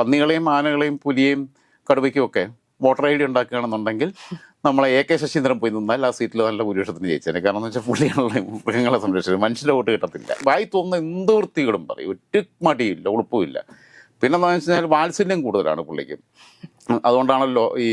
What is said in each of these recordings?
പന്നികളെയും ആനകളെയും പുലിയെയും കടുവയ്ക്കും ഒക്കെ voter I D ഉണ്ടാക്കുകയാണെന്നുണ്ടെങ്കിൽ നമ്മളെ എ കെ ശശീന്ദ്രൻ പോയി നിന്നാൽ ആ സീറ്റിൽ നല്ല ഭൂരിപക്ഷത്തിന് ജയിച്ചേനെ. കാരണം എന്ന് വെച്ചാൽ പുള്ളിയാണല്ലോ മൃഗങ്ങളെ സംരക്ഷിച്ചത്. മനുഷ്യരുടെ വോട്ട് കിട്ടത്തില്ല. വായി തോന്നുന്ന എന്ത് വൃത്തികളും പറയും. ഒറ്റ മടിയില്ല ഉളുപ്പുമില്ല. പിന്നെ വെച്ചാൽ വെച്ച് കഴിഞ്ഞാൽ വാത്സല്യം കൂടുതലാണ് പുള്ളിക്ക്. അതുകൊണ്ടാണല്ലോ ഈ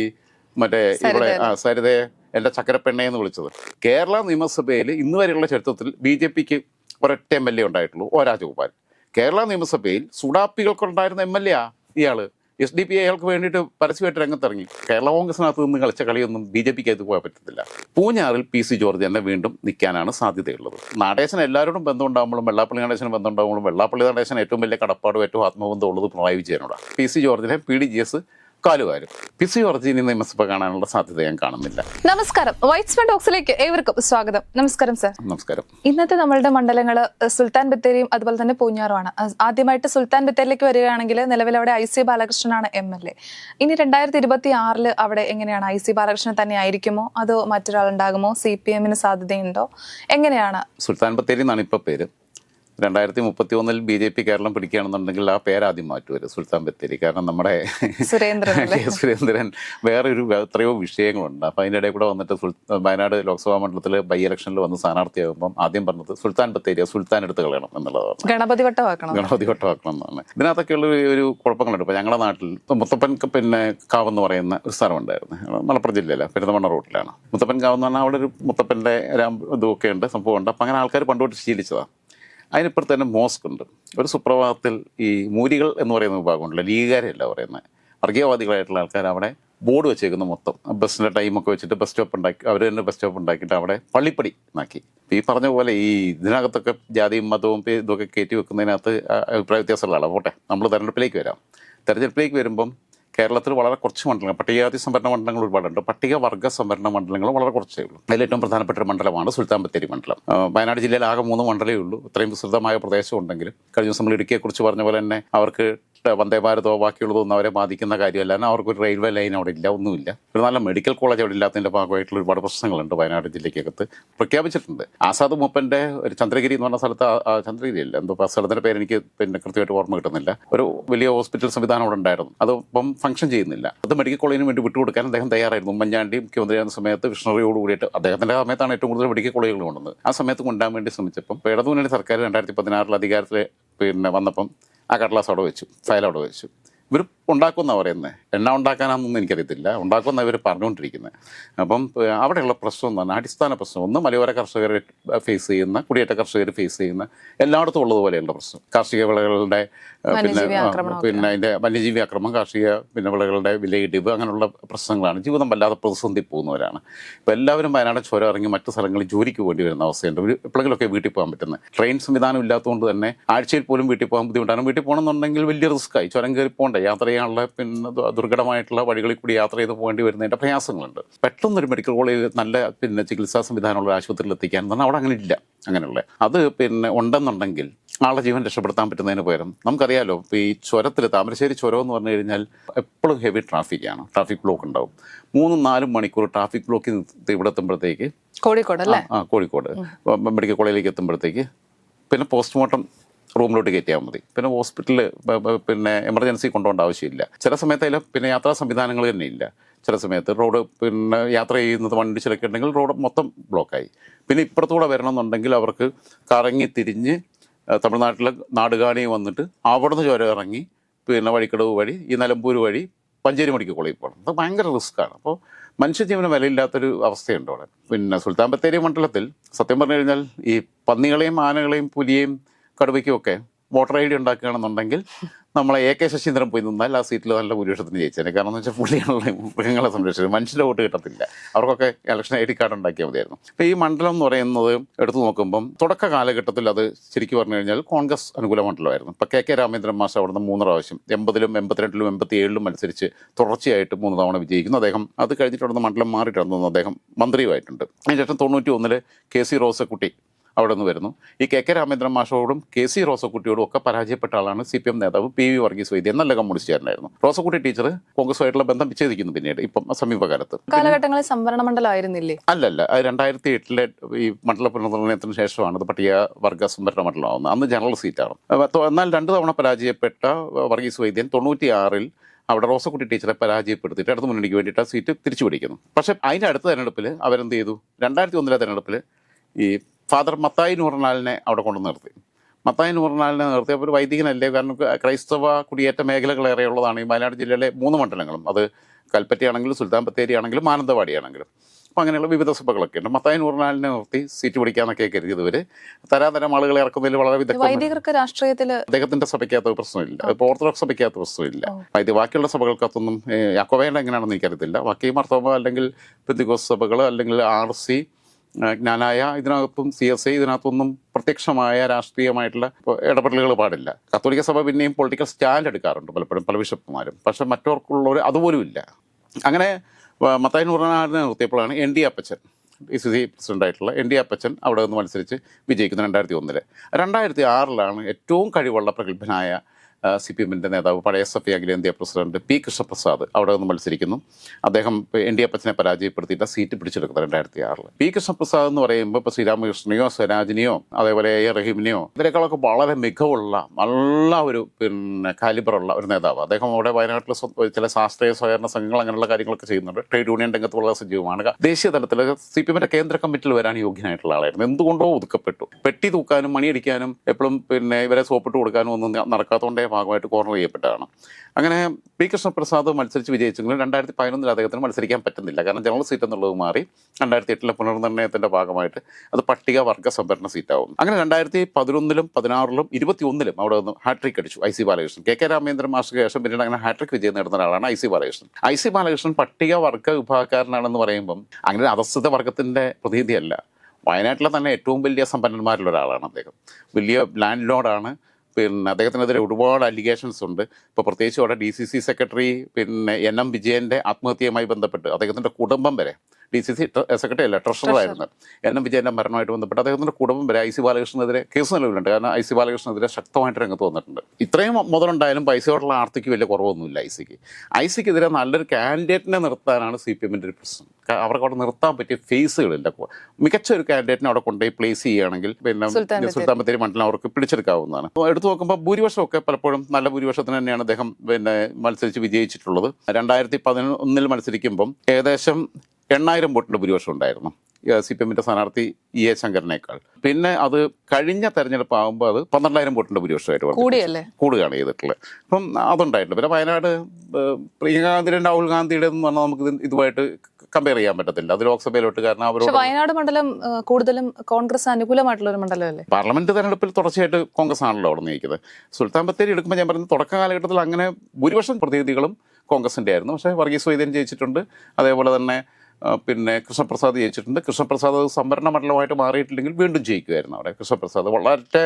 മറ്റേ ഇവിടെ സരിതയെ എന്റെ ചക്കരപ്പെണ്ണ എന്ന് വിളിച്ചത്. കേരള നിയമസഭയിൽ ഇന്ന് വരെയുള്ള ചരിത്രത്തിൽ ബി ജെ പിക്ക് ഒരൊറ്റ എം എൽ എ ഉണ്ടായിട്ടുള്ളൂ. ഒ രാജഗോപാൽ കേരള നിയമസഭയിൽ സുഡാപ്പികൾക്കുണ്ടായിരുന്ന എം എൽ എ ആ? ഇയാൾ. എസ് ഡി പി അയാൾക്ക് വേണ്ടിയിട്ട് പരസ്യമായിട്ട് രംഗത്തിറങ്ങി. കേരള കോൺഗ്രസിനകത്ത് നിന്ന് കളിച്ച കളിയൊന്നും ബി ജെ പിക്ക് അത് പോകാൻ പറ്റത്തില്ല. പൂഞ്ഞാറിൽ പി സി ജോർജ് തന്നെ വീണ്ടും നിൽക്കാനാണ് സാധ്യതയുള്ളത്. നടേശൻ എല്ലാവരോടും ബന്ധമുണ്ടാകുമ്പോഴും വെള്ളാപ്പള്ളി നടേശന് ബന്ധമുണ്ടാകുമ്പോഴും വെള്ളാപ്പള്ളി നടേശൻ ഏറ്റവും വലിയ കടപ്പാടും ഏറ്റവും ആത്മബന്ധം ഉള്ളത് പിണറായി വിജയനോടാണ്. പി സി ജോർജിനെ പി ഡി ജി എസ് കാലുകാരും പിസി ഇനി നിയമസഭ കാണാനുള്ള സാധ്യത ഞാൻ കാണുന്നില്ല. നമസ്കാരം. വൈറ്റ്സ്മൻ ടോക്സിലേക്ക് ഏവർക്കും സ്വാഗതം. നമസ്കാരം സർ. നമസ്കാരം. ഇന്നത്തെ നമ്മളുടെ മണ്ഡലങ്ങൾ സുൽത്താൻ ബത്തേരിയും അതുപോലെ തന്നെ പൂഞ്ഞാറുമാണ്. ആദ്യമായിട്ട് സുൽത്താൻ ബത്തേരിലേക്ക് വരികയാണെങ്കിൽ നിലവിൽ അവിടെ ഐ സി ബാലകൃഷ്ണനാണ് എം എൽ എ. ഇനി രണ്ടായിരത്തി ഇരുപത്തി ആറിൽ അവിടെ എങ്ങനെയാണ് ഐ സി ബാലകൃഷ്ണൻ തന്നെ ആയിരിക്കുമോ? അതോ മറ്റൊരാളുണ്ടാകുമോ? സി പി എമ്മിന് സാധ്യതയുണ്ടോ? എങ്ങനെയാണ്? സുൽത്താൻ ബത്തേരി എന്നാണ് ഇപ്പൊ പേര്. രണ്ടായിരത്തി മുപ്പത്തി ഒന്നിൽ ബി ജെ പി കേരളം പിടിക്കുകയാണെന്നുണ്ടെങ്കിൽ ആ പേരാദ്യം മാറ്റുവരും സുൽത്താൻ ബത്തേരി. കാരണം നമ്മുടെ സുരേന്ദ്രൻ കെ. സുരേന്ദ്രൻ വേറൊരു എത്രയോ വിഷയങ്ങളുണ്ട്. അപ്പം അതിന്റെ ഇടയിൽ കൂടെ വന്നിട്ട് സുൽ വയനാട് ലോക്സഭാ മണ്ഡലത്തിൽ ബൈ ഇലക്ഷനിൽ വന്ന് സ്ഥാനാർത്ഥിയാകുമ്പം ആദ്യം പറഞ്ഞത് സുൽത്താൻ ബത്തേരി സുൽത്താൻ എടുത്ത് കളയണം എന്നുള്ളതാണ്. ഗണപതി വട്ടമാക്കണം ഗണപതി വട്ടമാക്കണം എന്നാണ് ഇതിനകത്തൊക്കെയുള്ള ഒരു- കുഴപ്പങ്ങളുണ്ട്. ഇപ്പോൾ ഞങ്ങളുടെ നാട്ടിൽ മുത്തപ്പൻ പിന്നെ കാവെന്ന് പറയുന്ന ഒരു സ്ഥലമുണ്ടായിരുന്നു. മലപ്പുറം ജില്ലയിലാണ് പെരുന്തമണ്ണ റൂട്ടിലാണ്. മുത്തപ്പൻ കാവ് എന്ന് പറഞ്ഞാൽ അവിടെ ഒരു മുത്തപ്പന്റെ രാം ഇതൊക്കെ ഉണ്ട് സംഭവമുണ്ട്. അപ്പം അങ്ങനെ ആൾക്കാർ പണ്ടുതൊട്ട് ശീലിച്ചതാണ്. അതിനിപ്പുറത്ത് തന്നെ മോസ്ക് ഉണ്ട്. ഒരു സുപ്രഭാതത്തിൽ ഈ മൂരികൾ എന്ന് പറയുന്ന വിഭാഗമുണ്ടല്ലോ ലീഗുകാരെയല്ല പറയുന്നത് വർഗീയവാദികളായിട്ടുള്ള ആൾക്കാർ അവിടെ ബോർഡ് വെച്ചേക്കുന്നു മൊത്തം. ബസ്സിന്റെ ടൈമൊക്കെ വെച്ചിട്ട് ബസ് സ്റ്റോപ്പ് ഉണ്ടാക്കി അവർ തന്നെ ബസ് സ്റ്റോപ്പ് ഉണ്ടാക്കിയിട്ട് അവിടെ പള്ളിപ്പടി ആക്കി ഈ പറഞ്ഞ പോലെ ഈ ഇതിനകത്തൊക്കെ ജാതിയും മതവും ഇതൊക്കെ കയറ്റി വെക്കുന്നതിനകത്ത് അഭിപ്രായ വ്യത്യാസമുള്ള ആളാണ് പോട്ടെ നമ്മൾ തെരഞ്ഞെടുപ്പിലേക്ക് വരാം. തെരഞ്ഞെടുപ്പിലേക്ക് വരുമ്പം കേരളത്തിൽ വളരെ കുറച്ച് മണ്ഡലങ്ങൾ പട്ടികജാതി സംവരണ മണ്ഡലങ്ങൾ ഒരുപാടുണ്ട്. പട്ടികവർഗ സംവരണ മണ്ഡലങ്ങൾ വളരെ കുറച്ചേ ഉള്ളൂ. അതിൽ ഏറ്റവും പ്രധാനപ്പെട്ട ഒരു മണ്ഡലമാണ് സുൽത്താൻ ബത്തേരി മണ്ഡലം വയനാട് ജില്ലയിൽ ആകെ മൂന്ന് മണ്ഡലമേ ഉള്ളൂ. ഇത്രയും വിസ്തൃതമായ പ്രദേശം ഉണ്ടെങ്കിലും കഴിഞ്ഞ ദിവസം നമ്മൾ ഇടുക്കിയെക്കുറിച്ച് പറഞ്ഞ പോലെ തന്നെ അവർക്ക് വന്ദേ ഭാരതോ ബാക്കിയുള്ളതോ ഒന്നും അവരെ ബാധിക്കുന്ന കാര്യമല്ല. അവർക്കൊരു റെയിൽവേ ലൈൻ അവിടെ ഇല്ല ഒന്നുമില്ല. ഒരു നല്ല മെഡിക്കൽ കോളേജ് അവിടെ ഇല്ലാത്തതിന്റെ ഭാഗമായിട്ടുള്ള ഒരുപാട് പ്രശ്നങ്ങളുണ്ട് വയനാട് ജില്ലയ്ക്കകത്ത്. പ്രഖ്യാപിച്ചിട്ടുണ്ട്. ആസാദ് മൂപ്പന്റെ ഒരു ചന്ദ്രഗിരി എന്ന് പറഞ്ഞ സ്ഥലത്ത് ചന്ദ്രഗിരി അല്ല എന്തോ സ്ഥലത്തിന്റെ പേര് എനിക്ക് പിന്നെ കൃത്യമായിട്ട് ഓർമ്മ കിട്ടുന്നില്ല. ഒരു വലിയ ഹോസ്പിറ്റൽ സംവിധാനം അവിടെ ഉണ്ടായിരുന്നു. അത് ഇപ്പം ഫംഗ്ഷൻ ചെയ്യുന്നില്ല. അത് മെഡിക്കൽ കോളേജിന് വേണ്ടി വിട്ടുകൊടുക്കാൻ അദ്ദേഹം തയ്യാറായിരുന്നു. ഉമ്മൻചാണ്ടി മുഖ്യമന്ത്രിയാകുന്ന സമയത്ത് വിഷ്ണുറിയോട് കൂടിയിട്ട് അദ്ദേഹത്തിന്റെ സമയത്താണ് ഏറ്റവും കൂടുതൽ മെഡിക്കൽ കോളേജുകൾ കൊണ്ടുവന്നത്. ആ സമയത്ത് കൊണ്ടുപോകാൻ വേണ്ടി ശ്രമിച്ചപ്പം ഇടതുമുന്നണി സർക്കാർ രണ്ടായിരത്തി പതിനാറിൽ അധികാരത്തിൽ പിന്നെ വന്നപ്പം ആ കടലാസ് അവിടെ വെച്ചു ഫയൽ അവിടെ വെച്ചു. ഇവർ ഉണ്ടാക്കുന്ന പറയുന്നത് എണ്ണ ഉണ്ടാക്കാനാണെന്നൊന്നും എനിക്കറിയത്തില്ല. ഉണ്ടാക്കുന്ന ഇവർ പറഞ്ഞുകൊണ്ടിരിക്കുന്നത് അപ്പം അവിടെയുള്ള പ്രശ്നം എന്ന് പറഞ്ഞാൽ അടിസ്ഥാന പ്രശ്നം. ഒന്ന് മലയോര കർഷകർ ഫേസ് ചെയ്യുന്ന കുടിയേറ്റ കർഷകർ ഫേസ് ചെയ്യുന്ന എല്ലായിടത്തും ഉള്ളതുപോലെയുള്ള പ്രശ്നം. കാർഷിക വിളകളുടെ പിന്നെ. പിന്നെ അതിന്റെ വന്യജീവി ആക്രമണം കാർഷിക പിന്നെ വിളകളുടെ വിലയിടിവ് അങ്ങനെയുള്ള പ്രശ്നങ്ങളാണ്. ജീവിതം വല്ലാതെ പ്രതിസന്ധി പോകുന്നവരാണ്. ഇപ്പോൾ എല്ലാവരും വയനാട് ചുരം ഇറങ്ങി മറ്റു സ്ഥലങ്ങളിൽ ജോലിക്ക് വേണ്ടി വരുന്ന അവസ്ഥയുണ്ട്. ഒരു എപ്പോഴെങ്കിലുമൊക്കെ വീട്ടിൽ പോകാൻ പറ്റുന്നത്. ട്രെയിൻ സംവിധാനം ഇല്ലാത്തതുകൊണ്ട് തന്നെ ആഴ്ചയിൽ പോലും വീട്ടിൽ പോകാൻ ബുദ്ധിമുട്ടാണ്. വീട്ടിൽ പോകണമെന്നുണ്ടെങ്കിൽ വലിയ റിസ്ക്കായി ചുരം കയറി പോകണ്ടേ? യാത്ര ചെയ്യാനുള്ള പിന്നെ ദുർഘടമായിട്ടുള്ള വഴികളിൽ കൂടി യാത്ര ചെയ്ത് പോകേണ്ടി വരുന്നതിന്റെ പ്രയാസങ്ങളുണ്ട്. പെട്ടെന്നൊരു മെഡിക്കൽ കോളേജ് നല്ല പിന്നെ ചികിത്സാ സംവിധാനമുള്ള ആശുപത്രിയിൽ എത്തിക്കാൻ പറഞ്ഞാൽ അവിടെ അങ്ങനെ ഇല്ല. അങ്ങനെയുള്ള. അത് പിന്നെ ഉണ്ടെന്നുണ്ടെങ്കിൽ ആളെ ജീവൻ രക്ഷപ്പെടുത്താൻ പറ്റുന്നതിന് പകരം നമുക്കറിയാലോ ഈ ചുരത്തിൽ താമരശ്ശേരി ചുരം എന്ന് പറഞ്ഞു കഴിഞ്ഞാൽ എപ്പോഴും ഹെവി ട്രാഫിക്കാണ്. ട്രാഫിക് ബ്ലോക്ക് ഉണ്ടാവും. മൂന്നും നാലും മണിക്കൂർ ട്രാഫിക് ബ്ലോക്കിൽ ഇവിടെ എത്തുമ്പോഴത്തേക്ക് കോഴിക്കോട് അല്ലേ ആ കോഴിക്കോട്. മെഡിക്കൽ കോളേജിലേക്ക് എത്തുമ്പോഴത്തേക്ക് പിന്നെ പോസ്റ്റ്മോർട്ടം റൂമിലോട്ട് കയറ്റിയാൽ മതി. പിന്നെ ഹോസ്പിറ്റലിൽ പിന്നെ എമർജൻസി കൊണ്ടുപോകേണ്ട ആവശ്യമില്ല. ചില സമയത്ത് അതിൽ പിന്നെ യാത്രാ സംവിധാനങ്ങൾ തന്നെ ഇല്ല. ചില സമയത്ത് റോഡ് പിന്നെ യാത്ര ചെയ്യുന്നത് വണ്ടി ഉണ്ടെങ്കിൽ റോഡ് മൊത്തം ബ്ലോക്കായി പിന്നെ ഇപ്പുറത്തൂടെ വരണമെന്നുണ്ടെങ്കിൽ അവർക്ക് കറങ്ങി തിരിഞ്ഞ് തമിഴ്നാട്ടിലെ നാടുകാണി വന്നിട്ട് അവിടുന്ന് ചുരം ഇറങ്ങി പിന്നെ വഴിക്കടവ് വഴി ഈ നിലമ്പൂർ വഴി പഞ്ചേരി മണിക്ക് കോളേജിൽ പോകണം. അത് ഭയങ്കര റിസ്ക്കാണ് അപ്പോൾ മനുഷ്യജീവന് വിലയില്ലാത്തൊരു അവസ്ഥയുണ്ട് അവിടെ. പിന്നെ സുൽത്താൻ ബത്തേരി മണ്ഡലത്തിൽ സത്യം പറഞ്ഞു കഴിഞ്ഞാൽ ഈ പന്നികളെയും ആനകളെയും പുലിയെയും കടുവയ്ക്കും ഒക്കെ വോട്ടർ ഐ ഡി ഉണ്ടാക്കുകയാണെന്നുണ്ടെങ്കിൽ നമ്മളെ എ കെ ശശീന്ദ്രൻ പോയി നിന്നാൽ ആ സീറ്റിൽ നല്ല ഭൂരിപക്ഷത്തിന് ജയിച്ചേനെ. കാരണം എന്ന് വെച്ചാൽ പുള്ളിയാണല്ലോ മൃഗങ്ങളെ സംരക്ഷിച്ചത്. മനുഷ്യന്റെ വോട്ട് കിട്ടത്തില്ല. അവർക്കൊക്കെ ഇലക്ഷൻ ഐ ഡി കാർഡ് ഉണ്ടാക്കിയാൽ മതിയായിരുന്നു. അപ്പോൾ ഈ മണ്ഡലം എന്ന് പറയുന്നത് എടുത്തു നോക്കുമ്പം തുടക്ക കാലഘട്ടത്തിൽ അത് ശരിക്കും പറഞ്ഞു കഴിഞ്ഞാൽ കോൺഗ്രസ് അനുകൂല മണ്ഡലമായിരുന്നു ഇപ്പോൾ കെ കെ രാമേന്ദ്രൻ മാഷ് അവിടുന്ന് മൂന്ന് പ്രാവശ്യം എൺപതിലും എൺപത്തിരണ്ടിലും എൺപത്തി ഏഴിലും മത്സരിച്ച് തുടർച്ചയായിട്ട് മൂന്ന് തവണ വിജയിക്കുന്നു. അദ്ദേഹം അത് കഴിഞ്ഞിട്ട് അവിടുന്ന് മണ്ഡലം മാറിയിട്ടാണ് തോന്നുന്നു അദ്ദേഹം മന്ത്രിയുമായിട്ടുണ്ട്. അതിനുശേഷം തൊണ്ണൂറ്റി ഒന്നിൽ കെ സി റോസക്കുട്ടി അവിടെ നിന്ന് വരുന്നു. ഈ കെ കെ രാമേന്ദ്രൻ മാഷോടും കെ സി റോസക്കുട്ടിയോടും ഒക്കെ പരാജയപ്പെട്ട ആളാണ് സി പി എം നേതാവ് പി വി വർഗീസ് വൈദ്യൻ നല്ല കമ്മ്യൂണിസ്റ്റുകാരനായിരുന്നു റോസക്കുട്ടി ടീച്ചർ കോൺഗ്രസുമായിട്ടുള്ള ബന്ധം വിച്ഛേദിക്കുന്നു പിന്നീട് ഇപ്പം സമീപകാലത്ത്. കാലഘട്ടങ്ങളിൽ സംവരണ മണ്ഡലമായിരുന്നില്ലേ അല്ലല്ല രണ്ടായിരത്തി എട്ടിലെ ഈ മണ്ഡല പുനർനിർണയത്തിന് ശേഷമാണ് അത് പട്ടിക വർഗ സംവരണ മണ്ഡലമാവുന്നത്. അന്ന് ജനറൽ സീറ്റാണ്. എന്നാൽ രണ്ടു തവണ പരാജയപ്പെട്ട വർഗീസ് വൈദ്യൻ തൊണ്ണൂറ്റിയാറിൽ അവിടെ റോസക്കുട്ടി ടീച്ചറെ പരാജയപ്പെടുത്തിയിട്ട് അടുത്ത മുന്നണിക്ക് വേണ്ടിയിട്ട് ആ സീറ്റ് തിരിച്ചു പിടിക്കുന്നു പക്ഷെ അതിന്റെ അടുത്ത തെരഞ്ഞെടുപ്പിൽ അവരെന്ത് ചെയ്തു? രണ്ടായിരത്തി ഒന്നിലെ തെരഞ്ഞെടുപ്പിൽ ഈ ഫാദർ മത്തായി നൂറിനാലിനെ അവിടെ കൊണ്ടു നിർത്തി. മത്തായി നൂറിനാലിനെ നിർത്തി. അപ്പോൾ ഒരു വൈദികനല്ലേ? കാരണം ക്രൈസ്തവ കുടിയേറ്റ മേഖലകളേറെയുള്ളതാണ് ഈ വയനാട് ജില്ലയിലെ മൂന്ന് മണ്ഡലങ്ങളും. അത് കൽപ്പറ്റയാണെങ്കിലും സുൽത്താൻ ബത്തേരി ആണെങ്കിലും മാനന്തവാടിയാണെങ്കിലും. അപ്പോൾ അങ്ങനെയുള്ള വിവിധ സഭകളൊക്കെ ഉണ്ട്. മത്തായി നൂറിനാലിനെ നിർത്തി സീറ്റ് പിടിക്കാന്നൊക്കെ കരുതിയത് ഇവർ തരാതരം ആളുകളെ ഇറക്കുന്നതിൽ വളരെ വിദഗ്ധ വൈദികർക്ക് രാഷ്ട്രീയത്തിൽ അദ്ദേഹത്തിന്റെ സഭയ്ക്കകത്ത് പ്രശ്നമില്ല. ഇപ്പോൾ ഓർത്തഡോക്സ് സഭയ്ക്കകത്ത് പ്രശ്നമില്ല. ഇത് ബാക്കിയുള്ള സഭകൾക്കകത്തൊന്നും അക്കോവേണ്ട എങ്ങനെയാണെന്ന് എനിക്കറിയത്തില്ല. ബാക്കി മർത്തോമ അല്ലെങ്കിൽ പെന്തികോസ് സഭകൾ അല്ലെങ്കിൽ ആർ സി ജ്ഞാനായ ഇതിനകത്തും സി എസ് ഐ ഇതിനകത്തൊന്നും പ്രത്യക്ഷമായ രാഷ്ട്രീയമായിട്ടുള്ള ഇടപെടലുകൾ പാടില്ല. കത്തോലിക്ക സഭ പിന്നെയും പൊളിറ്റിക്കൽ സ്റ്റാൻഡ് എടുക്കാറുണ്ട് പലപ്പോഴും പല ബിഷപ്പുമാരും. പക്ഷെ മറ്റവർക്കുള്ളവർ അതുപോലും ഇല്ല. അങ്ങനെ മത്തായി നൂറിനാടിനെ നിർത്തിയപ്പോഴാണ് N D Appachan D C C പ്രസിഡന്റായിട്ടുള്ള N D Appachan അവിടെ നിന്ന് മത്സരിച്ച് വിജയിക്കുന്നു രണ്ടായിരത്തി ഒന്നിൽ രണ്ടായിരത്തി ആറിലാണ് ഏറ്റവും കഴിവുള്ള പ്രഗത്ഭനായ സി പി എമ്മിന്റെ നേതാവ് പഴയ എസ് എഫ് അഖിലേന്ത്യാ പ്രസിഡന്റ് പി കൃഷ്ണപ്രസാദ് അവിടെ നിന്ന് മത്സരിക്കുന്നു. അദ്ദേഹം എൻ ഡി അപ്പച്ചനെ പരാജയപ്പെടുത്തിയിട്ട് സീറ്റ് പിടിച്ചെടുക്കുന്നത് രണ്ടായിരത്തി ആറിൽ പി കൃഷ്ണപ്രസാദ് എന്ന് പറയുമ്പോൾ ഇപ്പോൾ ശ്രീരാമകൃഷ്ണനെയോ സ്വരാജിനെയോ അതേപോലെ എ. റഹീമിനെയോ ഇതിനേക്കാളൊക്കെ വളരെ മികവുള്ള നല്ല ഒരു പിന്നെ കാലിബറുള്ള ഒരു നേതാവ്. അദ്ദേഹം അവിടെ വയനാട്ടിൽ ചില ശാസ്ത്രീയ സഹകരണ സംഘങ്ങൾ അങ്ങനെയുള്ള കാര്യങ്ങളൊക്കെ ചെയ്യുന്നുണ്ട്. ട്രേഡ് യൂണിയൻ രംഗത്ത് വളരെ സജീവമാണ്. ദേശീയ തലത്തിൽ സി പി എമ്മിന്റെ കേന്ദ്ര കമ്മിറ്റിയിൽ വരാൻ യോഗ്യനായിട്ടുള്ള ആളായിരുന്നു. എന്തുകൊണ്ടോ ഒതുക്കപ്പെട്ടു. പെട്ടി തൂക്കാനും മണിയടിക്കാനും എപ്പോഴും പിന്നെ ഇവരെ സോപ്പിട്ട് കൊടുക്കാനും ഒന്നും നടക്കാത്തതുകൊണ്ടേ ഭാഗമായിട്ട് കോർണർ ചെയ്യപ്പെട്ടതാണ്. അങ്ങനെ പി കൃഷ്ണപ്രസാദ് മത്സരിച്ച് വിജയിച്ചെങ്കിലും രണ്ടായിരത്തി പതിനൊന്നിൽ അദ്ദേഹത്തിന് മത്സരിക്കാൻ പറ്റുന്നില്ല. കാരണം ജനറൽ സീറ്റ് എന്നുള്ളത് മാറി രണ്ടായിരത്തി എട്ടിലെ പുനർനിർണയത്തിന്റെ ഭാഗമായിട്ട് അത് പട്ടിക വർഗ സംവരണ സീറ്റാവും അങ്ങനെ രണ്ടായിരത്തി പതിനൊന്നിലും പതിനാറിലും ഇരുപത്തി ഒന്നിലും അവിടെ നിന്ന് ഹാട്രിക് അടിച്ചു I C Balakrishnan. K K Ramendran മാസ്റ്റർക്ക് ശേഷം പിന്നീട് അങ്ങനെ ഹാട്രിക് വിജയം നേടുന്ന ഒരാളാണ് I C Balakrishnan. I C Balakrishnan പട്ടിക വർഗ വിഭാഗക്കാരനാണെന്ന് പറയുമ്പം അങ്ങനെ അധസ്ഥിത വർഗത്തിന്റെ പ്രതിനിധിയല്ല. വയനാട്ടിലെ തന്നെ ഏറ്റവും വലിയ സമ്പന്നന്മാരിൽ ഒരാളാണ് അദ്ദേഹം. വലിയ ലാൻഡ് ലോഡാണ് പിന്നെ അദ്ദേഹത്തിനെതിരെ ഒരുപാട് അലിഗേഷൻസ് ഉണ്ട്. ഇപ്പോൾ പ്രത്യേകിച്ച് അവിടെ ഡി സി സി സെക്രട്ടറി പിന്നെ എൻ എം വിജയന്റെ ആത്മഹത്യയുമായി ബന്ധപ്പെട്ട് അദ്ദേഹത്തിന്റെ കുടുംബം വരെ ഡി സി സി സെക്രട്ടറി അല്ല? ട്രഷററായിരുന്നു എൻ എം വിജയന്റെ മരണമായിട്ട് ബന്ധപ്പെട്ട് അദ്ദേഹത്തിന്റെ കുടുംബം വരെ ഐ സി ബാലകൃഷ്ണനെതിരെ കേസ് നിലവിലുണ്ട്. കാരണം ഐ സി ബാലകൃഷ്ണനെതിരെ ശക്തമായിട്ട് രംഗത്ത് വന്നിട്ടുണ്ട്. ഇത്രയും മുതലുണ്ടായാലും പൈസയോടുള്ള ആർത്തിക്ക് വലിയ കുറവൊന്നുമില്ല ഐ സിക്ക്. ഐ സിക്കെതിരെ നല്ലൊരു കാൻഡിഡേറ്റിനെ നിർത്താനാണ് സി പി എമ്മിന്റെ ഒരു പ്രശ്നം. അവർക്ക് അവിടെ നിർത്താൻ പറ്റിയ ഫേസുകളില്ല. മികച്ച ഒരു കാൻഡിഡേറ്റിനെ അവിടെ കൊണ്ടുപോയി പ്ലേസ് ചെയ്യുകയാണെങ്കിൽ പിന്നെ സുൽത്താൻ ബത്തേരി. മണ്ഡലം അവർക്ക് പിടിച്ചെടുക്കാവുന്നതാണ്. എടുത്തു നോക്കുമ്പോൾ ഭൂരിപക്ഷമൊക്കെ പലപ്പോഴും നല്ല ഭൂരിപക്ഷത്തിന് തന്നെയാണ് അദ്ദേഹം പിന്നെ മത്സരിച്ച് വിജയിച്ചിട്ടുള്ളത്. രണ്ടായിരത്തി പതിനൊന്നിൽ മത്സരിക്കുമ്പം ഏകദേശം എണ്ണായിരം വോട്ടിന്റെ ഭൂരിപക്ഷം ഉണ്ടായിരുന്നു. സി പി എമ്മിന്റെ സ്ഥാനാർത്ഥി ഇ എ ശങ്കരനേക്കാൾ. പിന്നെ അത് കഴിഞ്ഞ തെരഞ്ഞെടുപ്പ് ആകുമ്പോൾ അത് പന്ത്രണ്ടായിരം വോട്ടിന്റെ ഭൂരിപക്ഷമായിട്ട് കൂടുകയാണ് ചെയ്തിട്ടുള്ളത്. അപ്പം അതുണ്ടായിട്ടുണ്ട് പിന്നെ വയനാട് പ്രിയങ്ക ഗാന്ധിയുടെ രാഹുൽ ഗാന്ധിയുടെ എന്ന് പറഞ്ഞാൽ നമുക്ക് ഇതുമായിട്ട് കമ്പയർ ചെയ്യാൻ പറ്റത്തില്ല. അത് ലോക്സഭയിലോട്ട് കാരണം അവരോട് വയനാട് മണ്ഡലം കൂടുതലും കോൺഗ്രസ് അനുകൂലമായിട്ടുള്ള ഒരു മണ്ഡലമല്ലേ? പാർലമെന്റ് തെരഞ്ഞെടുപ്പിൽ തുടർച്ചയായിട്ട് കോൺഗ്രസ് ആണല്ലോ അവിടെ നിൽക്കുന്നത്. സുൽത്താൻ ബത്തേരി എടുക്കുമ്പോൾ ഞാൻ പറയുന്നത് തുടക്ക കാലഘട്ടത്തിൽ അങ്ങനെ ഭൂരിപക്ഷം പ്രതിനിധികളും കോൺഗ്രസിന്റെ ആയിരുന്നു. പക്ഷേ വർഗീസ് വൈദ്യൻ ജയിച്ചിട്ടുണ്ട്. അതേപോലെ തന്നെ പിന്നെ കൃഷ്ണപ്രസാദ് ജയിച്ചിട്ടുണ്ട്. കൃഷ്ണപ്രസാദ് അത് സംവരണ മണ്ഡലമായിട്ട് മാറിയിട്ടില്ലെങ്കിൽ വീണ്ടും ജയിക്കുമായിരുന്നു അവിടെ. കൃഷ്ണപ്രസാദ് വളരെ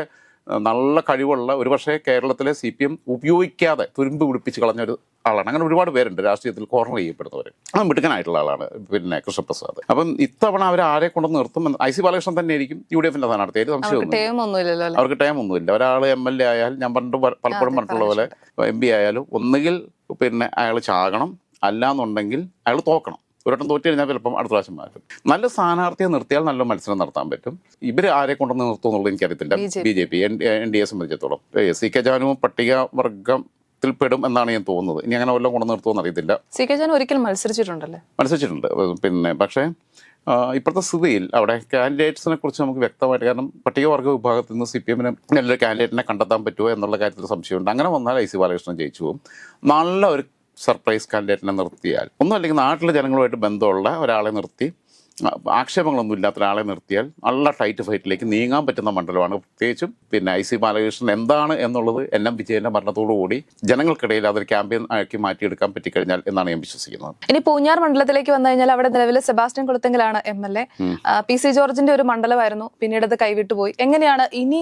നല്ല കഴിവുള്ള ഒരുപക്ഷെ കേരളത്തിലെ സി പി എം ഉപയോഗിക്കാതെ തുരുമ്പ് പിടിപ്പിച്ച് കളഞ്ഞ ഒരു ആളാണ്. അങ്ങനെ ഒരുപാട് പേരുണ്ട് രാഷ്ട്രീയത്തിൽ കോർണർ ചെയ്യപ്പെടുന്നവർ ആ മിടുക്കനായിട്ടുള്ള ആളാണ് പിന്നെ കൃഷ്ണപ്രസാദ്. അപ്പം ഇത്തവണ അവർ ആരെ കൊണ്ട് നിർത്തും ഐ സി ബാലകൃഷ്ണൻ തന്നെ ആയിരിക്കും യു ഡി എഫിന്റെ സ്ഥാനാർത്ഥി. ഏത് സംശയമൊന്നുമില്ല അവർക്ക് ടൈം ഒന്നുമില്ല ഒരാൾ എം എൽ എ ആയാൽ ഞാൻ പണ്ട് പലപ്പോഴും അതെ, പറഞ്ഞിട്ടുള്ള പോലെ എം പി ആയാലും ഒന്നുകിൽ പിന്നെ അയാൾ ചാകണം. അല്ലാന്നുണ്ടെങ്കിൽ അയാൾ തോക്കണം. ഒരു തോറ്റി കഴിഞ്ഞാൽ ചിലപ്പം അടുത്ത പ്രാവശ്യം മാറ്റും. നല്ല സ്ഥാനാർത്ഥിയെ നിർത്തിയാൽ നല്ല മത്സരം നടത്താൻ പറ്റും. ഇവർ ആരെ കൊണ്ടുവന്ന് നിർത്തും എന്നുള്ളത് എനിക്കറിയത്തില്ല. B J P. N D A സംബന്ധിച്ചിടത്തോളം. സി കെ ജാനു വർഗം ത്തിൽപ്പെടും എന്നാണ് ഞാൻ തോന്നുന്നത്. ഇനി അങ്ങനെ വല്ലതും കൊണ്ടു നിർത്തുമെന്ന് അറിയത്തില്ല. സി കെ ജാൻ ഒരിക്കൽ മത്സരിച്ചിട്ടുണ്ടല്ലേ? മത്സരിച്ചിട്ടുണ്ട്. പിന്നെ പക്ഷേ ഇപ്പോഴത്തെ സ്ഥിതിയിൽ അവിടെ കാൻഡിഡേറ്റ്സിനെ കുറിച്ച് നമുക്ക് വ്യക്തമായിട്ട് കാരണം പട്ടികവർഗ വിഭാഗത്തിൽ നിന്ന് സി പി എമ്മിന് നല്ലൊരു കാൻഡിഡേറ്റിനെ കണ്ടെത്താൻ പറ്റുമോ എന്നുള്ള കാര്യത്തിൽ സംശയമുണ്ട്. അങ്ങനെ വന്നാൽ ഐ സി ബാലകൃഷ്ണൻ ജയിച്ചു പോകും. നല്ല ഒരു സർപ്രൈസ് കാൻഡിഡേറ്റിനെ നിർത്തിയാൽ. ഒന്നും അല്ലെങ്കിൽ നാട്ടിലെ ജനങ്ങളുമായിട്ട് ബന്ധമുള്ള ഒരാളെ നിർത്തി ആക്ഷേപങ്ങളൊന്നും ഇല്ലാത്ത ഒരാളെ നിർത്തിയാൽ നല്ല ടൈറ്റ് ഫൈറ്റിലേക്ക് നീങ്ങാൻ പറ്റുന്ന മണ്ഡലമാണ്. പ്രത്യേകിച്ചും പിന്നെ ഐ സി ബാലകൃഷ്ണൻ എന്താണ് എന്നുള്ളത് എൻ എം വിജയന്റെ മരണത്തോടുകൂടി ജനങ്ങൾക്കിടയിൽ അതൊരു ക്യാമ്പയിൻ ആക്കി മാറ്റിയെടുക്കാൻ പറ്റിക്കഴിഞ്ഞാൽ എന്നാണ് ഞാൻ വിശ്വസിക്കുന്നത്. ഇനി പൂഞ്ഞാർ മണ്ഡലത്തിലേക്ക് വന്നു കഴിഞ്ഞാൽ അവിടെ നിലവിൽ Sebastian കുളത്തെങ്കിലാണ് M L A. P C ജോർജിന്റെ ഒരു മണ്ഡലമായിരുന്നു. പിന്നീട് അത് കൈവിട്ടു പോയി. എങ്ങനെയാണ് ഇനി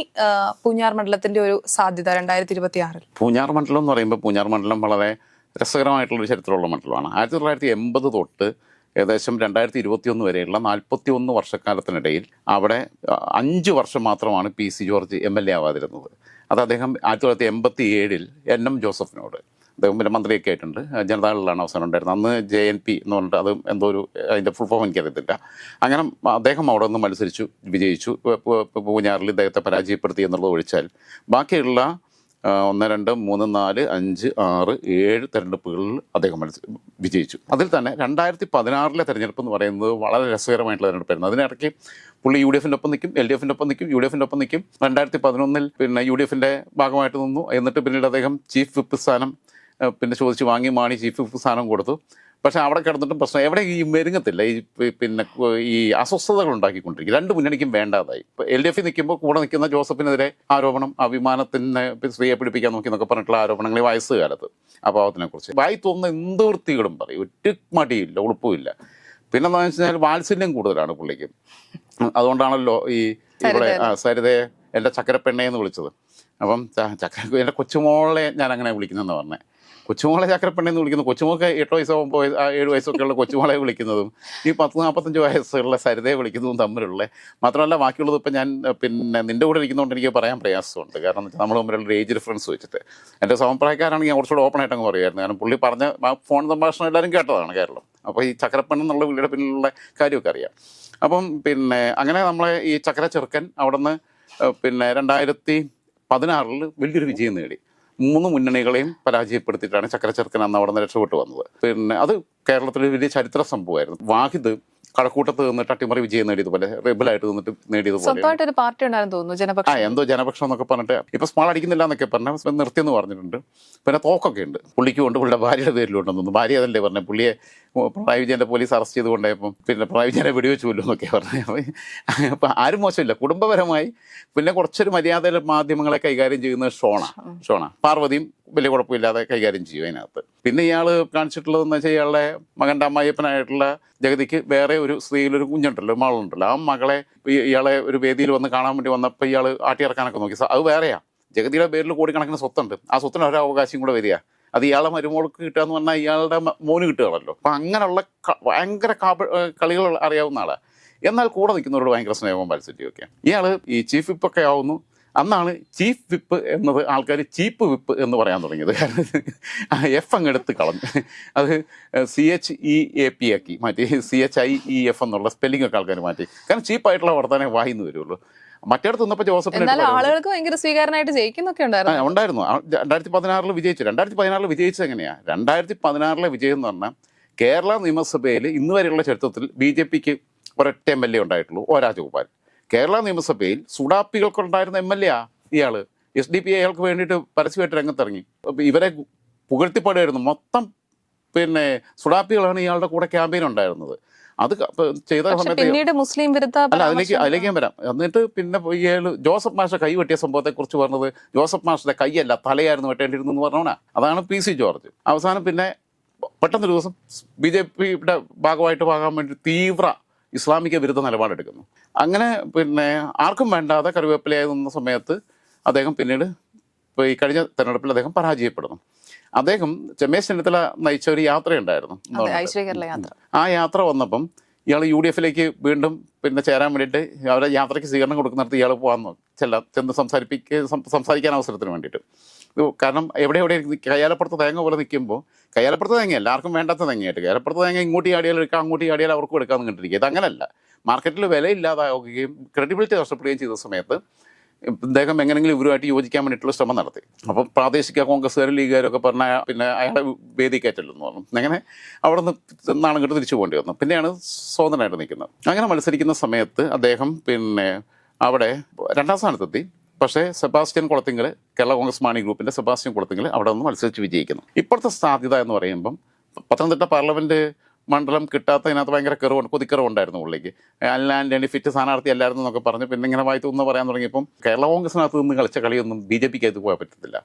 പൂഞ്ഞാർ മണ്ഡലത്തിന്റെ ഒരു സാധ്യത രണ്ടായിരത്തി ഇരുപത്തി പൂഞ്ഞാർ മണ്ഡലം എന്ന് പറയുമ്പോൾ പൂഞ്ഞാർ മണ്ഡലം വളരെ രസകരമായിട്ടുള്ള ഒരു ചരിത്രമുള്ള മണ്ഡലമാണ്. ആയിരത്തി തൊള്ളായിരത്തി എൺപത് തൊട്ട് ഏകദേശം രണ്ടായിരത്തി ഇരുപത്തിയൊന്ന് വരെയുള്ള നാൽപ്പത്തി ഒന്ന് വർഷക്കാലത്തിനിടയിൽ അവിടെ അഞ്ച് വർഷം മാത്രമാണ് P C George M L A ആവാതിരുന്നത്. അത് അദ്ദേഹം ആയിരത്തി തൊള്ളായിരത്തി എൺപത്തി ഏഴിൽ എൻ എം ജോസഫിനോട് അദ്ദേഹം പിന്നെ മന്ത്രിയൊക്കെ ആയിട്ടുണ്ട്. ജനതാദളിലാണ് അവസാനം ഉണ്ടായിരുന്നത്. അന്ന് ജെ എൻ പി എന്ന് പറഞ്ഞിട്ട് അത് എന്തോ ഒരു അതിന്റെ ഫുൾ ഫോം എനിക്കറിയത്തില്ല. അങ്ങനെ അദ്ദേഹം അവിടെ നിന്ന് മത്സരിച്ചു വിജയിച്ചു. പൂഞ്ഞാറിൽ ഇദ്ദേഹത്തെ പരാജയപ്പെടുത്തി എന്നുള്ളത് ഒഴിച്ചാൽ ബാക്കിയുള്ള ഒന്ന് രണ്ട് മൂന്ന് നാല് അഞ്ച് ആറ് ഏഴ് തെരഞ്ഞെടുപ്പുകളിൽ അദ്ദേഹം മത്സ വിജയിച്ചു. അതിൽ തന്നെ രണ്ടായിരത്തി പതിനാറിലെ തെരഞ്ഞെടുപ്പ് എന്ന് പറയുന്നത് വളരെ രസകരമായിട്ടുള്ള തെരഞ്ഞെടുപ്പായിരുന്നു. അതിനിടയ്ക്ക് പുള്ളി യു ഡി എഫിന്റെ ഒപ്പം നിൽക്കും എൽ ഡി എഫിന്റെ ഒപ്പം നിൽക്കും യു ഡി എഫിന്റെ ഒപ്പം നിൽക്കും. രണ്ടായിരത്തി പതിനൊന്നിൽ പിന്നെ യു ഡി എഫിന്റെ ഭാഗമായിട്ട് നിന്നു. എന്നിട്ട് പിന്നീട് അദ്ദേഹം ചീഫ് വിപ്പ് സ്ഥാനം പിന്നെ ചോദിച്ച് വാങ്ങി മാണി ചീഫ് വിപ്പ് സ്ഥാനം കൊടുത്തു. പക്ഷേ അവിടെ കിടന്നിട്ടും പ്രശ്നം എവിടെ ഈ മെരുങ്ങത്തില്ല. ഈ പിന്നെ ഈ അസ്വസ്ഥതകൾ ഉണ്ടാക്കിക്കൊണ്ടിരിക്കും. രണ്ട് മുന്നണിക്കും വേണ്ടാതായി. ഇപ്പോൾ എൽ ഡി എഫിൽ നിൽക്കുമ്പോൾ കൂടെ നിൽക്കുന്ന ജോസഫിനെതിരെ ആരോപണം അഭിമാനത്തിന് സ്ത്രീയെ പിടിപ്പിക്കാൻ നോക്കി എന്നൊക്കെ പറഞ്ഞിട്ടുള്ള ആരോപണങ്ങൾ ഈ വയസ്സുകാലത്ത് അഭാവത്തിനെ കുറിച്ച് വായി തോന്നുന്ന എന്ത് വൃത്തികളും പറയും. ഒറ്റ മടിയില്ല ഉളുപ്പുമില്ല. പിന്നെ എന്താണെന്ന് വെച്ച് കഴിഞ്ഞാൽ വാത്സല്യം കൂടുതലാണ് പുള്ളിക്ക്. അതുകൊണ്ടാണല്ലോ ഈ ഇവിടെ സരിതയെ എന്റെ ചക്കരപ്പെണ്ണയെന്ന് വിളിച്ചത്. അപ്പം ചക്കര എന്റെ കൊച്ചുമോളെ ഞാൻ അങ്ങനെ വിളിക്കുന്നതെന്ന് പറഞ്ഞത് കൊച്ചുമോളെ ചക്കരപ്പെണ്ണെ എന്ന് വിളിക്കുന്നു. കൊച്ചുമോൾക്ക് എട്ട് വയസ്സോ ഏഴ് വയസ്സൊക്കെ ഉള്ള കൊച്ചുമോളെ വിളിക്കുന്നതും ഈ പത്ത് നാൽപ്പത്തഞ്ച് വയസ്സുള്ള സരിതയെ വിളിക്കുന്നതും തമ്മിലുള്ള മാത്രമല്ല ബാക്കിയുള്ളത് ഇപ്പം ഞാൻ പിന്നെ നിന്റെ കൂടെ ഇരിക്കുന്നതുകൊണ്ട് എനിക്ക് പറയാൻ പ്രയാസമുണ്ട്. കാരണം വെച്ചാൽ നമ്മൾ തമ്മിലുള്ള ഏജ് ഡിഫറൻസ് വെച്ചിട്ട്. എന്റെ സമപ്രായക്കാരാണെങ്കിൽ കുറച്ചുകൂടെ ഓപ്പൺ ആയിട്ട് അങ്ങ് പറയുമായിരുന്നു. കാരണം പുള്ളി പറഞ്ഞ ഫോൺ സംഭാഷണം എല്ലാവരും കേട്ടതാണ് കേരളം. അപ്പോൾ ഈ ചക്കരപ്പെണ്ണ് എന്നുള്ള വിളിയുടെ പിന്നിലുള്ള കാര്യമൊക്കെ അറിയാം. അപ്പം പിന്നെ അങ്ങനെ നമ്മളെ ഈ ചക്ര ചെറുക്കൻ അവിടുന്ന് പിന്നെ രണ്ടായിരത്തി പതിനാറിൽ വലിയൊരു വിജയം നേടി. മൂന്ന് മുന്നണികളെയും പരാജയപ്പെടുത്തിയിട്ടാണ് ചക്കരച്ചെറുക്കൻ അന്ന് അവിടെ നിന്ന് രക്ഷപ്പെട്ടു വന്നത്. പിന്നെ അത് കേരളത്തിൽ വലിയ ചരിത്ര സംഭവമായിരുന്നു. വാഹിദ് കഴക്കൂട്ടത്ത് നിന്നിട്ട് അട്ടിമറി വിജയം നേടിയതുപോലെ റെബലായിട്ട് നിന്നിട്ട് നേടിയതുപോലെ. സ്വന്തമായിട്ട് ഒരു പാർട്ടി ഉണ്ടായിരുന്നു തോന്നുന്നു ആ ജനപക്ഷം എന്തോ ജനപക്ഷം എന്നൊക്കെ പറഞ്ഞിട്ട്. ഇപ്പൊ സ്മാൾ അടിക്കുന്നില്ല എന്നൊക്കെ പറഞ്ഞ നിർത്തിയെന്ന് പറഞ്ഞിട്ടുണ്ട്. പിന്നെ തോക്കൊക്കെ ഉണ്ട്. പുള്ളിക്ക് കൊണ്ട് പുള്ളിയുടെ ഭാര്യയുടെ പേരിലുണ്ടെന്ന് തോന്നുന്നു. ഭാര്യ അതല്ലേ പറഞ്ഞത് പുള്ളിയെ പിണറായി വിജയന്റെ പോലീസ് അറസ്റ്റ് ചെയ്ത് കൊണ്ടുപോയപ്പം പിന്നെ പിണറായി വിജയനെ വെടിവെച്ചു കൊല്ലും എന്നൊക്കെ പറഞ്ഞു. അപ്പൊ ആരും മോശമില്ല. കുടുംബപരമായി പിന്നെ കുറച്ചൊരു മര്യാദയിലെ മാധ്യമങ്ങളെ കൈകാര്യം ചെയ്യുന്നത് ഷോണ. ഷോണ. പാർവതിയും വലിയ കുഴപ്പമില്ലാതെ കൈകാര്യം ചെയ്യും അതിനകത്ത്. പിന്നെ ഇയാൾ കാണിച്ചിട്ടുള്ളതെന്ന് വെച്ചാൽ ഇയാളുടെ മകന്റെ അമ്മായിയപ്പനായിട്ടുള്ള ജഗതിക്ക് വേറെ ഒരു സ്ത്രീയിലൊരു കുഞ്ഞുണ്ടല്ലോ മകളുണ്ടല്ലോ. ആ മകളെ ഇയാളെ ഒരു വേദിയിൽ വന്ന് കാണാൻ വേണ്ടി വന്നപ്പോൾ ഇയാൾ ആട്ടിയിറക്കാനൊക്കെ നോക്കി. അത് വേറെയാ. ജഗതിയുടെ പേരിൽ കോടിക്കണക്കിന് സ്വത്തുണ്ട്. ആ സ്വത്തിന് ഒരു അവകാശം കൂടെ വരിക. അത് ഇയാളെ മരുമോൾക്ക് കിട്ടുക എന്ന് പറഞ്ഞാൽ ഇയാളുടെ മോന് കിട്ടുകയാണല്ലോ. അപ്പം അങ്ങനെയുള്ള ഭയങ്കര കളികൾ അറിയാവുന്ന ആളാണ് എന്നാൽ കൂടെ നിൽക്കുന്നവരോട് ഭയങ്കര സ്നേഹവും മത്സരിക്കുകയൊക്കെ ഇയാൾ ഈ ചീഫ് വിപ്പൊക്കെ ആവുന്നു. അന്നാണ് ചീഫ് വിപ്പ് എന്നത് ആൾക്കാർ ചീപ്പ് വിപ്പ് എന്ന് പറയാൻ തുടങ്ങിയത്. കാരണം എഫ് അങ്ങ് എടുത്ത് കളഞ്ഞു. അത് C H E A P ആക്കി മാറ്റി. C H I E F എന്നുള്ള സ്പെല്ലിംഗ് ഒക്കെ ആൾക്കാർ മാറ്റി. കാരണം ചീപ്പായിട്ടുള്ള വർത്തമാനേ വായിന്ന് വരുള്ളൂ. മറ്റേടത്ത് നിന്നപ്പോൾ ജോസഫ് ആളുകൾക്ക് ഭയങ്കര സ്വീകാരനായിട്ട് ജയിക്കുന്നൊക്കെ ആ, ഉണ്ടായിരുന്നു. ഉണ്ടായിരുന്നു ആ, രണ്ടായിരത്തി പതിനാറിൽ വിജയിച്ചു. രണ്ടായിരത്തി പതിനാറിൽ വിജയിച്ചത് എങ്ങനെയാണ് രണ്ടായിരത്തി പതിനാറിലെ വിജയം എന്ന് പറഞ്ഞാൽ കേരള നിയമസഭയിൽ ഇന്ന് വരെയുള്ള ചരിത്രത്തിൽ ബി ജെ പിക്ക് ഒരൊറ്റ എം എൽ എ ഉണ്ടായിട്ടുള്ളൂ. ഒ രാജഗോപാൽ കേരള നിയമസഭയിൽ സുഡാപ്പികൾക്കുണ്ടായിരുന്ന എം എൽ എ ഇയാൾ. എസ് ഡി പി അയാൾക്ക് വേണ്ടിയിട്ട് പരസ്യമായിട്ട് രംഗത്തിറങ്ങി. ഇവരെ പുകഴ്ത്തിപ്പാടുമായിരുന്നു മൊത്തം പിന്നെ സുഡാപ്പികളാണ് ഇയാളുടെ കൂടെ ക്യാമ്പയിൻ ഉണ്ടായിരുന്നത്. അത് ചെയ്ത സമയത്ത് പിന്നീട് മുസ്ലിം വിരുദ്ധ അല്ല അതിലേക്ക് അതിലേക്ക് ഞാൻ വരാം. എന്നിട്ട് പിന്നെ ഇയാൾ ജോസഫ് മാഷ കൈ വെട്ടിയ സംഭവത്തെ കുറിച്ച് പറഞ്ഞത് ജോസഫ് മാഷിന്റെ കൈയല്ല തലയായിരുന്നു വെട്ടേണ്ടിരുന്നു എന്ന് പറഞ്ഞോണ. അതാണ് പി സി ജോർജ്. അവസാനം പിന്നെ പെട്ടെന്നൊരു ദിവസം ബി ജെ പിയുടെ ഭാഗമായിട്ട് പോകാൻ വേണ്ടി തീവ്ര ഇസ്ലാമിക വിരുദ്ധ നിലപാടെടുക്കുന്നു. അങ്ങനെ പിന്നെ ആർക്കും വേണ്ടാതെ കറിവേപ്പിലയായി നിന്ന സമയത്ത് അദ്ദേഹം പിന്നീട് ഇപ്പോൾ ഈ കഴിഞ്ഞ തെരഞ്ഞെടുപ്പിൽ അദ്ദേഹം പരാജയപ്പെടുന്നു. അദ്ദേഹം രമേശ് ചെന്നിത്തല നയിച്ച ഒരു യാത്രയുണ്ടായിരുന്നു. ആ യാത്ര വന്നപ്പം ഇയാൾ യു ഡി എഫിലേക്ക് വീണ്ടും പിന്നെ ചേരാൻ വേണ്ടിയിട്ട് അവരെ യാത്രയ്ക്ക് സ്വീകരണം കൊടുക്കുന്നിടത്ത് ഇയാൾ പോകാൻ ചെല്ല ചെന്ന് സംസാരിപ്പിക്ക സം- സംസാരിക്കാൻ അവസരത്തിന് വേണ്ടിയിട്ട്. കാരണം എവിടെ എവിടെ കയ്യാലപ്പുറത്ത് തേങ്ങ പോലെ നിൽക്കുമ്പോൾ കയ്യാലപ്പുറത്ത് തേങ്ങയല്ല ആർക്കും വേണ്ടാത്ത തേങ്ങയായിട്ട്. കയ്യാലപ്പുറത്ത് തേങ്ങ ഇങ്ങോട്ട് ചാടിയാൽ എടുക്കാം അങ്ങോട്ട് ചാടിയാൽ അവർക്കും എടുക്കാമെന്ന് കണ്ടിരിക്കുക ഇത് അങ്ങനല്ല മാർക്കറ്റിൽ വിലയില്ലാതാവുകയും ക്രെഡിബിലിറ്റി നഷ്ടപ്പെടുകയും ചെയ്ത സമയത്ത് ഇദ്ദേഹം എങ്ങനെങ്കിലും ഇവരുമായിട്ട് യോജിക്കാൻ വേണ്ടിയിട്ടുള്ള ശ്രമം നടത്തി. അപ്പം പ്രാദേശിക കോൺഗ്രസ്സുകാരും ലീഗുകാരും ഒക്കെ പറഞ്ഞ പിന്നെ അയാളെ വേദി കയറ്റല്ലെന്ന് പറഞ്ഞു. അങ്ങനെ അവിടെ നിന്ന് ഇങ്ങോട്ട് തിരിച്ചു പോകേണ്ടി വന്നു പിന്നെയാണ് സ്വതന്ത്രനായിട്ട് നിൽക്കുന്നത്. അങ്ങനെ മത്സരിക്കുന്ന സമയത്ത് അദ്ദേഹം പിന്നെ അവിടെ രണ്ടാം സ്ഥാനത്തെത്തി. പക്ഷേ സെബാസ്റ്റ്യൻ കുളത്തിങ്കൽ കേരള കോൺഗ്രസ് മാണി ഗ്രൂപ്പിന്റെ സെബാസ്റ്റ്യൻ കുളത്തിങ്കൽ അവിടെ നിന്ന് മത്സരിച്ച് വിജയിക്കുന്നു. ഇപ്പോഴത്തെ സാധ്യത എന്ന് പറയുമ്പം പത്തനംതിട്ട പാർലമെന്റ് മണ്ഡലം കിട്ടാത്തതിനകത്ത് ഭയങ്കര കെറവുണ്ട് കൊതിക്കറവുണ്ടായിരുന്നു ഉള്ളിലേക്ക് അല്ലാണ്ട് എനി ഫിറ്റ് സ്ഥാനാർത്ഥി അല്ലായിരുന്നു എന്നൊക്കെ പറഞ്ഞ് പിന്നെ ഇങ്ങനെ വായി തോന്നുന്നു പറയാൻ തുടങ്ങിയപ്പം കേരള കോൺഗ്രസിനകത്ത് നിന്ന് കളിച്ച കളിയൊന്നും ബി ജെ പിക്ക് അത് പോകാൻ പറ്റത്തില്ല.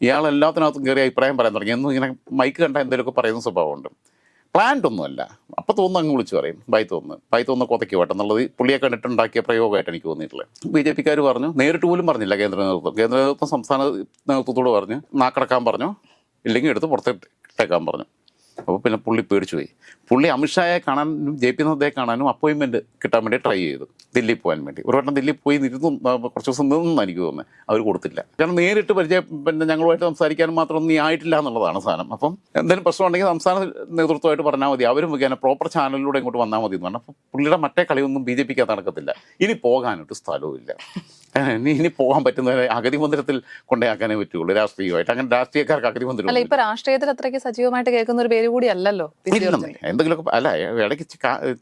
ഇയാൾ എല്ലാത്തിനകത്തും കയറി അഭിപ്രായം പറയാൻ തുടങ്ങി. എന്നും ഇങ്ങനെ മൈക്ക് കണ്ട എന്തെങ്കിലുമൊക്കെ പറയുന്ന സ്വഭാവമുണ്ട്. പ്ലാൻഡ് ഒന്നുമല്ല. അപ്പം തോന്നുന്നു അങ്ങ് വിളിച്ചു പറയും. ബൈ തോന്നുന്നു. ബൈ തോന്നുന്ന കൊതയ്ക്ക് വട്ടെന്നുള്ളത് പുള്ളിയെ കണ്ടിട്ടുണ്ടാക്കിയ പ്രയോഗമായിട്ട് എനിക്ക് തോന്നിയിട്ടുള്ളത്. ബി ജെ പിക്കാർ പറഞ്ഞു നേരിട്ട് പോലും പറഞ്ഞില്ല കേന്ദ്ര നേതൃത്വം. കേന്ദ്ര നേതൃത്വം സംസ്ഥാന നേതൃത്വത്തോട് പറഞ്ഞു നാക്കടക്കാൻ പറഞ്ഞു ഇല്ലെങ്കിൽ എടുത്ത് പുറത്തേക്കാൻ പറഞ്ഞു. അപ്പോൾ പിന്നെ പുള്ളി പേടിച്ചു പോയി. പുള്ളി അമിത്ഷായെ കാണാനും ജെ പി നദ്ദയെ കാണാനും അപ്പോയിൻമെന്റ് കിട്ടാൻ വേണ്ടി ട്രൈ ചെയ്തു. ദില്ലി പോകാൻ വേണ്ടി. ഒരു വട്ടം ദില്ലി പോയി ഇരുന്നു കുറച്ച് ദിവസം നിന്നു എനിക്ക് തോന്നുന്നത് അവർ കൊടുത്തില്ല. കാരണം നേരിട്ട് പരിചയം പിന്നെ ഞങ്ങളുമായിട്ട് സംസാരിക്കാനും മാത്രം നീ ആയിട്ടില്ല എന്നുള്ളതാണ് സാധനം. അപ്പം എന്തെങ്കിലും പ്രശ്നമുണ്ടെങ്കിൽ സംസ്ഥാന നേതൃത്വമായിട്ട് പറഞ്ഞാൽ മതി. അവരും മുഖേന പ്രോപ്പർ ചാനലിലൂടെ ഇങ്ങോട്ട് വന്നാൽ മതി എന്ന് പറഞ്ഞാൽ അപ്പോൾ പുള്ളിയുടെ മറ്റേ കളിയൊന്നും ബി ജെ പിക്ക് നടക്കത്തില്ല. ഇനി പോകാനൊരു സ്ഥലവും ഇല്ല. ഇനി പോകാൻ പറ്റുന്നവരെ അഗതി മന്ദിരത്തിൽ കൊണ്ടേ ആക്കാനേ പറ്റുള്ളൂ. രാഷ്ട്രീയമായിട്ട്. അങ്ങനെ രാഷ്ട്രീയക്കാർക്ക് അഗതി മന്ദിരം ഇപ്പൊ രാഷ്ട്രീയത്തിൽ അത്രയ്ക്ക് സജീവമായിട്ട് കേൾക്കുന്ന ഒരു പേര് കൂടി അല്ലല്ലോ. എന്തെങ്കിലുമൊക്കെ അല്ല ഇടയ്ക്ക്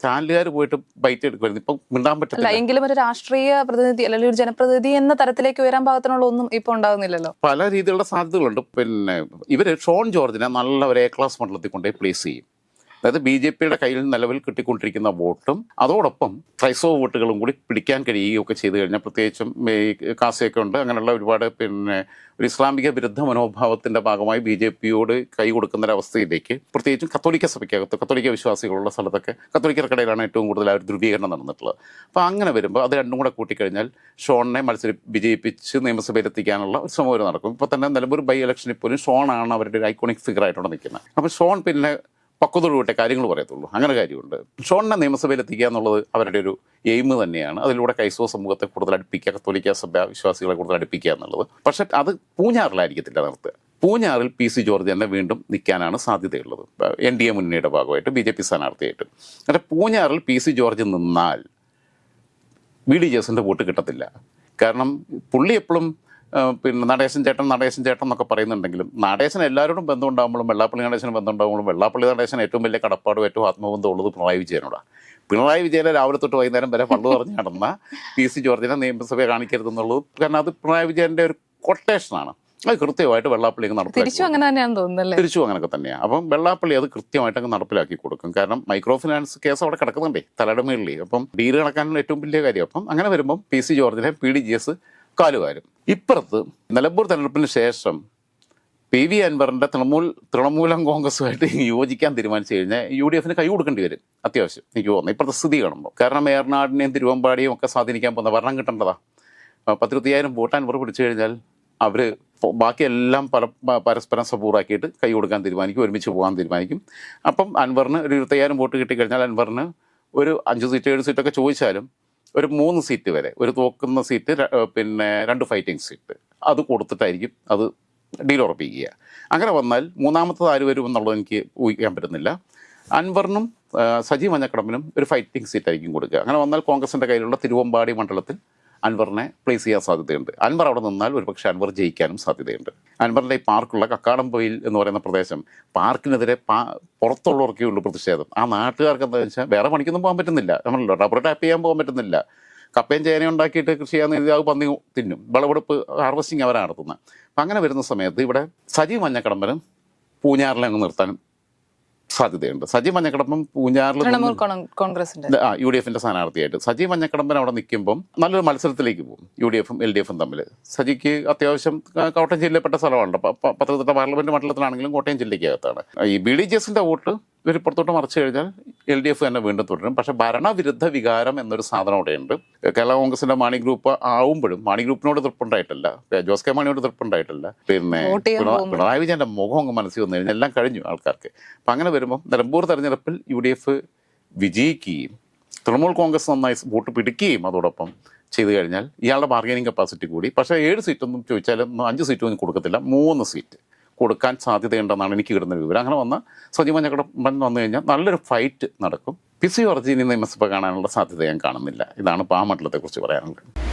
ചാനലുകാർ പോയിട്ട് ബൈറ്റ് എടുക്കുമായിരുന്നു. ഇപ്പൊ മിണ്ടാൻ പറ്റില്ല എങ്കിലും ഒരു രാഷ്ട്രീയ പ്രതിനിധി അല്ലെങ്കിൽ ഒരു ജനപ്രതിനിധി എന്ന തരത്തിലേക്ക് ഉയരാൻ പാകത്തിനുള്ള ഒന്നും ഇപ്പൊ ഉണ്ടാകുന്നില്ലല്ലോ പല രീതിയിലുള്ള സാധ്യതകളുണ്ട്. പിന്നെ ഇവർ ഷോൺ ജോർജിനെ നല്ല ഒരു എ ക്ലാസ് മണ്ഡലത്തിൽ കൊണ്ടുപോയി പ്ലേസ് ചെയ്യും. അതായത് ബി ജെ പിയുടെ കയ്യിൽ നിലവിൽ കിട്ടിക്കൊണ്ടിരിക്കുന്ന വോട്ടും അതോടൊപ്പം ക്രൈസ്തവ വോട്ടുകളും കൂടി പിടിക്കാൻ കഴിയുകയൊക്കെ ചെയ്തു കഴിഞ്ഞാൽ പ്രത്യേകിച്ചും ഈ കാസയൊക്കെ ഉണ്ട്. അങ്ങനെയുള്ള ഒരുപാട് പിന്നെ ഒരു ഇസ്ലാമിക വിരുദ്ധ മനോഭാവത്തിന്റെ ഭാഗമായി ബി ജെ പിയോട് കൈ കൊടുക്കുന്ന ഒരവസ്ഥയിലേക്ക് പ്രത്യേകിച്ചും കത്തോലിക്ക സഭയ്ക്കകത്ത് കത്തോലിക്ക വിശ്വാസികളുള്ള സ്ഥലത്തൊക്കെ കത്തോലിക്കർക്കിടയിലാണ് ഏറ്റവും കൂടുതൽ ആ ഒരു ധ്രുവീകരണം നടന്നിട്ടുള്ളത്. അപ്പോൾ അങ്ങനെ വരുമ്പോൾ അത് രണ്ടും കൂടെ കൂട്ടിക്കഴിഞ്ഞാൽ ഷോണിനെ മത്സരി വിജയിപ്പിച്ച് നിയമസഭയിൽ എത്തിക്കാനുള്ള ഒരു ശ്രമം നടക്കും. ഇപ്പോൾ തന്നെ നിലമ്പൂർ ബൈ ഇലക്ഷനിൽ പോലും ഷോണാണ് അവരുടെ ഒരു ഐക്കോണിക് ഫിഗർ ആയിട്ടാണ് നിൽക്കുന്നത്. അപ്പോൾ ഷോൺ പിന്നെ പക്വതയോടെ കാര്യങ്ങൾ പറയത്തുള്ളൂ. അങ്ങനെ കാര്യമുണ്ട്. ഷോണിനെ നിയമസഭയിൽ എത്തിക്കുക എന്നുള്ളത് അവരുടെ ഒരു എയിം തന്നെയാണ്. അതിലൂടെ ക്രൈസ്തവ സമൂഹത്തെ കൂടുതൽ അടുപ്പിക്കുക കത്തോലിക്ക സഭ വിശ്വാസികളെ കൂടുതൽ അടുപ്പിക്കുക എന്നുള്ളത്. പക്ഷെ അത് പൂഞ്ഞാറിലായിരിക്കത്തില്ല നിർത്തുക. പൂഞ്ഞാറിൽ പി സി ജോർജ് തന്നെ വീണ്ടും നിൽക്കാനാണ് സാധ്യതയുള്ളത്. എൻ ഡി എ മുന്നണിയുടെ ഭാഗമായിട്ട് ബി ജെ പി സ്ഥാനാർത്ഥിയായിട്ട്. എന്നിട്ട് പൂഞ്ഞാറിൽ പി സി ജോർജ് നിന്നാൽ ബി ഡി ജെസിന്റെ വോട്ട് കിട്ടത്തില്ല. കാരണം പുള്ളി എപ്പോഴും പിന്നെ നടേശൻ ചേട്ടൻ നടേശൻ ചേട്ടൻ എന്നൊക്കെ പറയുന്നുണ്ടെങ്കിലും നടേശൻ എല്ലാവരോടും ബന്ധം ഉണ്ടാകുമ്പോഴും വെള്ളാപ്പള്ളി നടേശന് ബന്ധം ഉണ്ടാകുമ്പോഴും വെള്ളാപ്പള്ളി നടേശൻ ഏറ്റവും വലിയ കടപ്പാടും ഏറ്റവും ആത്മബന്ധം ഉള്ളത് പിണറായി വിജയനോടാണ് പിണറായി വിജയനെ രാവിലെ തൊട്ട് വൈകുന്നേരം വരെ പള്ളു പറഞ്ഞ് നടന്ന പി സി ജോർജിനെ നിയമസഭയെ കാണിക്കരുതെന്നുള്ളത് കാരണം അത് പിണറായി വിജയന്റെ ഒരു കൊട്ടേഷനാണ് അത് കൃത്യമായിട്ട് വെള്ളാപ്പള്ളി നടപ്പിലാക്കി തിരിച്ചു അങ്ങനെ തന്നെയാണ് തോന്നുന്നല്ലേ തിരിച്ചു അങ്ങനെയൊക്കെ തന്നെയാണ് അപ്പം വെള്ളാപ്പള്ളി അത് കൃത്യമായിട്ട് അങ്ങ് നടപ്പിലാക്കി കൊടുക്കും. കാരണം മൈക്രോ ഫിനാൻസ് കേസ് അവിടെ കിടക്കുന്നുണ്ടേ തലയുടെ മേളിൽ. അപ്പം ഡീൽ കണക്കാനുള്ള ഏറ്റവും വലിയ കാര്യം. അപ്പം അങ്ങനെ വരുമ്പം പി സി ജോർജിനെ പി ഡി ജി എസ് കാലുവാരും ഇപ്പുറത്ത് നിലമ്പൂർ തെരഞ്ഞെടുപ്പിന് ശേഷം പി വി അൻവറിന്റെ തൃണമൂൽ തൃണമൂലം കോൺഗ്രസുമായിട്ട് യോജിക്കാൻ തീരുമാനിച്ചു കഴിഞ്ഞാൽ യു ഡി എഫിന് കൈ കൊടുക്കേണ്ടി വരും. അത്യാവശ്യം. എനിക്ക് തോന്നുന്നു ഇപ്പോഴത്തെ സ്ഥിതി കാണുമ്പോൾ. കാരണം ഏറനാടിനെയും തിരുവമ്പാടിയും ഒക്കെ സ്വാധീനിക്കാൻ പോകുന്ന ഭരണം കിട്ടേണ്ടതാ. പത്തിരുപത്തിയായിരം വോട്ട് അൻവർ പിടിച്ചു കഴിഞ്ഞാൽ അവർ ബാക്കിയെല്ലാം പല പരസ്പരം സബൂറാക്കിയിട്ട് കൈ കൊടുക്കാൻ തീരുമാനിക്കും ഒരുമിച്ച് പോകാൻ തീരുമാനിക്കും. അപ്പം അൻവറിന് ഒരു ഇരുപത്തയ്യായിരം വോട്ട് കിട്ടിക്കഴിഞ്ഞാൽ അൻവറിന് ഒരു അഞ്ച് സീറ്റ് ഏഴ് സീറ്റൊക്കെ ചോദിച്ചാലും ഒരു മൂന്ന് സീറ്റ് വരെ. ഒരു തോക്കുന്ന സീറ്റ് പിന്നെ രണ്ട് ഫൈറ്റിംഗ് സീറ്റ് അത് കൊടുത്തിട്ടായിരിക്കും അത് ഡീൽ ഉറപ്പിക്കുക. അങ്ങനെ വന്നാൽ മൂന്നാമത്തത് ആര് വരും എന്നുള്ളത് എനിക്ക് ഊഹിക്കാൻ പറ്റുന്നില്ല. അൻവറിനും സജീവ് സജി മഞ്ഞക്കടമ്പിനും ഒരു ഫൈറ്റിംഗ് സീറ്റ് ആയിരിക്കും കൊടുക്കുക. അങ്ങനെ വന്നാൽ കോൺഗ്രസിന്റെ കയ്യിലുള്ള തിരുവമ്പാടി മണ്ഡലത്തിൽ അൻവറിനെ പ്ലേസ് ചെയ്യാൻ സാധ്യതയുണ്ട്. അൻവർ അവിടെ നിന്നാൽ ഒരുപക്ഷെ അൻവർ ജയിക്കാനും സാധ്യതയുണ്ട്. അൻവറിന്റെ ഈ പാർക്കുള്ള കക്കാടംപൊയിൽ എന്ന് പറയുന്ന പ്രദേശം പാർക്കിനെതിരെ പാ പുറത്തുള്ളവർക്കേ ഉള്ളൂ പ്രതിഷേധം. ആ നാട്ടുകാർക്ക് എന്താ വെച്ചാൽ വേറെ പണിക്കൊന്നും പോകാൻ പറ്റുന്നില്ല. നമ്മളല്ലോ റബ്ബർ ടാപ്പ് ചെയ്യാൻ പോകാൻ പറ്റുന്നില്ല. കപ്പയും ചേനയും ഉണ്ടാക്കിയിട്ട് കൃഷി ചെയ്യാൻ ഇത് അത് പന്നി തിന്നും. വിളവെടുപ്പ് ഹാർവസ്റ്റിംഗ് അവരാണ് നടത്തുന്നത് അപ്പം അങ്ങനെ വരുന്ന സമയത്ത് ഇവിടെ സജീവ് മഞ്ഞക്കടമ്പനും പൂഞ്ഞാറിലെ അങ്ങ് നിർത്താനും സാധ്യതയുണ്ട്. സജി മഞ്ഞക്കടമ്പം പൂഞ്ഞാറിൽ കോൺഗ്രസിന്റെ. ആ യു ഡി എഫിന്റെ സ്ഥാനാർത്ഥിയായിട്ട്. സജി മഞ്ഞക്കടമ്പൻ അവിടെ നിൽക്കുമ്പം നല്ലൊരു മത്സരത്തിലേക്ക് പോകും യു ഡി എഫും എൽ ഡി എഫും തമ്മിൽ. സജിക്ക് അത്യാവശ്യം കോട്ടയം ജില്ലയിൽപ്പെട്ട സ്ഥലമാണ്. പ- പ- പത്തനംതിട്ട പാർലമെന്റ് മണ്ഡലത്തിലാണെങ്കിലും കോട്ടയം ജില്ലയ്ക്കകത്താണ്. ഈ ബി ഡി ജി എസിന്റെ വോട്ട് ഇവർ പുറത്തോട്ട് മറിച്ചു കഴിഞ്ഞാൽ എൽ ഡി എഫ് തന്നെ വീണ്ടും തുടരും. പക്ഷേ ഭരണവിരുദ്ധ വികാരം എന്നൊരു സാധനം അവിടെയുണ്ട്. കേരള കോൺഗ്രസിന്റെ മാണി ഗ്രൂപ്പ് ആവുമ്പോഴും മാണി ഗ്രൂപ്പിനോട് തൃപ്പുണ്ടായിട്ടില്ല ജോസ് കെ മാണിയോട് തൃപ്പുണ്ടായിട്ടില്ല പിന്നെ. പിണറായി വിജയന്റെ മുഖം അങ്ങ് മനസ്സിൽ വന്നു കഴിഞ്ഞാൽ എല്ലാം കഴിഞ്ഞു ആൾക്കാർക്ക്. അപ്പം അങ്ങനെ വരുമ്പോൾ നിലമ്പൂർ തെരഞ്ഞെടുപ്പിൽ യു ഡി എഫ് വിജയിക്കുകയും തൃണമൂൽ കോൺഗ്രസ് നന്നായി വോട്ട് പിടിക്കുകയും അതോടൊപ്പം ചെയ്തു കഴിഞ്ഞാൽ ഇയാളുടെ ബാർഗനിങ് കപ്പാസിറ്റി കൂടി. പക്ഷേ ഏഴ് സീറ്റൊന്നും ചോദിച്ചാലും അഞ്ച് സീറ്റൊന്നും കൊടുക്കത്തില്ല. മൂന്ന് സീറ്റ്. കൊടുക്കാൻ സാധ്യതയുണ്ടെന്നാണ് എനിക്ക് കിട്ടുന്ന വിവരം. അങ്ങനെ വന്ന സജീവ ഞങ്ങളുടെ വന്നു കഴിഞ്ഞാൽ നല്ലൊരു ഫൈറ്റ് നടക്കും. പി സി വർജീനി നിയമസഭ കാണാനുള്ള സാധ്യത ഞാൻ കാണുന്നില്ല. ഇതാണ് ഇപ്പോൾ ആ മണ്ഡലത്തെക്കുറിച്ച് പറയാനുള്ളത്.